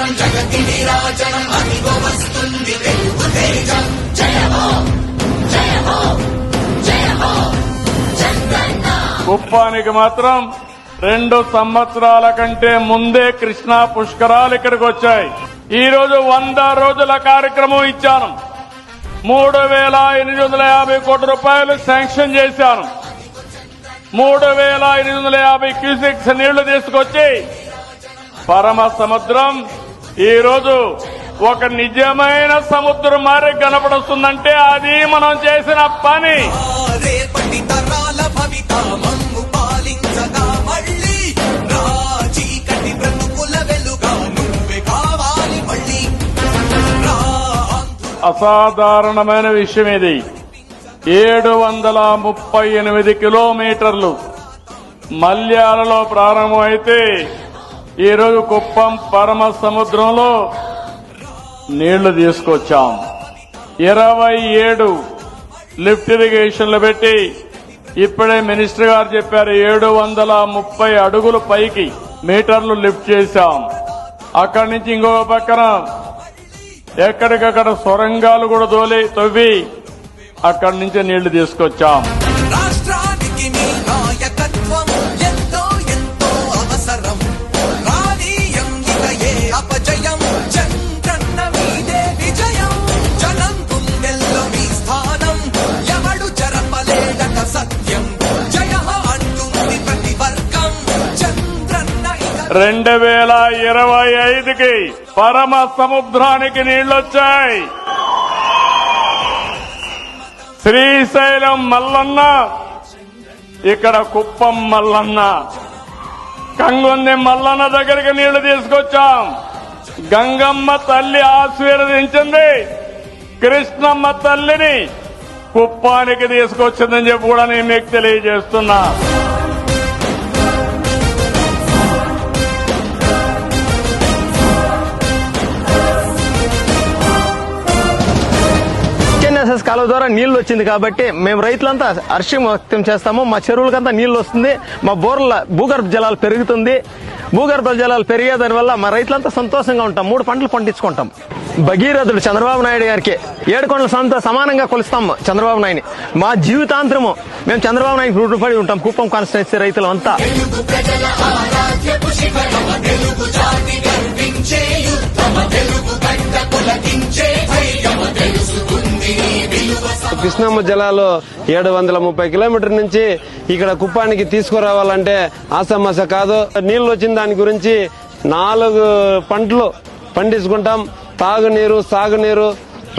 ప్రవచనం అదిగో వస్తుంది తెలుగు తేజం. జయమో జయమో జయమో కుప్పానికి మాత్రం రెండు సంవత్సరాల కంటే ముందే కృష్ణా పుష్కరాలు ఇక్కడికి వచ్చాయి. ఈ రోజు వంద రోజుల కార్యక్రమం ఇచ్చాను. మూడు వేల ఎనిమిది వందల యాభై కోట్ల రూపాయలు శాంక్షన్ చేశాను. మూడు వేల ఎనిమిది వందల యాభై క్యూసెక్స్ నీళ్ళు తీసుకొచ్చి పరమ సముద్రం ఈ రోజు ఒక నిజమైన సముద్రం మారి కనపడుతుందంటే అది మనం చేసిన పని. రేపటి తరాల భవిత మమ్ము పాలించగా మళ్ళీ రా చీకటి బ్రతుకుల వెలుగా నువ్వే కావాలి మళ్ళీ. రా అసాధారణమైన విషయం ఇది. ఏడు వందల ముప్పై ఎనిమిది కిలోమీటర్లు. మల్యాలలో ప్రారంభమైతే ఈరోజు కుప్పం పరమ సముద్రంలో నీళ్ళు తీసుకొచ్చాం. ఇరవై ఏడు లిఫ్ట్ ఇరిగేషన్లు పెట్టి ఇప్పుడే మినిస్టర్ గారు చెప్పారు ఏడు వందల ముప్పై అడుగులు పైకి మీటర్లు లిఫ్ట్ చేశాం. అక్కడి నుంచి ఇంకొక పక్కన ఎక్కడికక్కడ సొరంగాలు కూడా దోలి తవ్వి అక్కడి నుంచి నీళ్ళు తీసుకొచ్చాం. రెండు వేల ఇరవై ఐదుకి పరమ సముద్రానికి నీళ్ళొచ్చాయి శ్రీశైలం మల్లన్న ఇక్కడ కుప్పం మల్లన్న. కంగొంది మల్లన్న దగ్గరికి నీళ్ళు తీసుకొచ్చాం. గంగమ్మ తల్లి ఆశీర్వదించింది. కృష్ణమ్మ తల్లిని కుప్పానికి తీసుకొచ్చిందని చెప్పి కూడా నేను మీకు తెలియజేస్తున్నా. ఆర్ఎస్ఎస్ కాలువ ద్వారా నీళ్ళు వచ్చింది కాబట్టి మేము రైతులంతా హర్షం వ్యక్తం చేస్తాము. మా చెరువులకంతా నీళ్ళు వస్తుంది. మా బోర్ల భూగర్భ జలాలు పెరుగుతుంది. భూగర్భ జలాలు పెరిగే దానివల్ల మా రైతులంతా సంతోషంగా ఉంటాం. మూడు పంటలు పండించుకుంటాం. భగీరథుడు చంద్రబాబు నాయుడు గారికి ఏడుకొండల సంత సమానంగా కొలుస్తాం చంద్రబాబు నాయుని మా జీవితాంతరము మేము చంద్రబాబు నాయుడు రూపడి ఉంటాం. కుప్పం కాన్స్టిట్యున్సీ రైతులు అంతా తెలుగు కృష్ణమ్మ జలాలు ఏడు వందల ముప్పై కిలోమీటర్ నుంచి ఇక్కడ కుప్పానికి తీసుకురావాలంటే ఆసమస కాదు. నీళ్ళు వచ్చిన దాని గురించి నాలుగు పంటలు పండించుకుంటాం. తాగునీరు సాగునీరు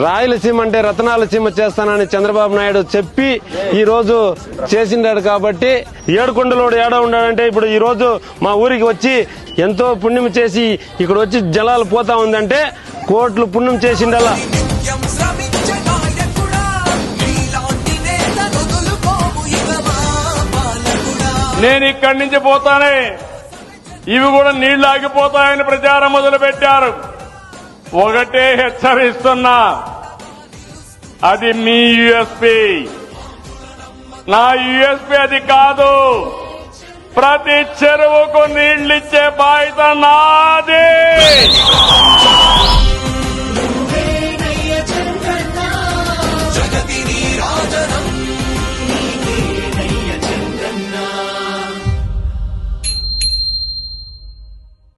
రాయలసీమ అంటే రతనాల సీమ చేస్తానని చంద్రబాబు నాయుడు చెప్పి ఈ రోజు చేసిండాడు కాబట్టి ఏడుకొండలోడు ఏడ ఉన్నాడంటే ఇప్పుడు ఈ రోజు మా ఊరికి వచ్చి ఎంతో పుణ్యం చేసి ఇక్కడ వచ్చి జలాలు పోతా ఉందంటే కోట్లు పుణ్యం చేసిండలా నేను ఇక్కడి నుంచి పోతానే. ఇవి కూడా నీళ్ళు ఆగిపోతాయని ప్రచారం మొదలు పెట్టారు ఒకటే హెచ్చరిస్తున్నా. అది మీ యుఎస్పి. నా యుఎస్పి అది కాదు. ప్రతి చెరువుకు నీళ్ళిచ్చే బాధ్యత నాది.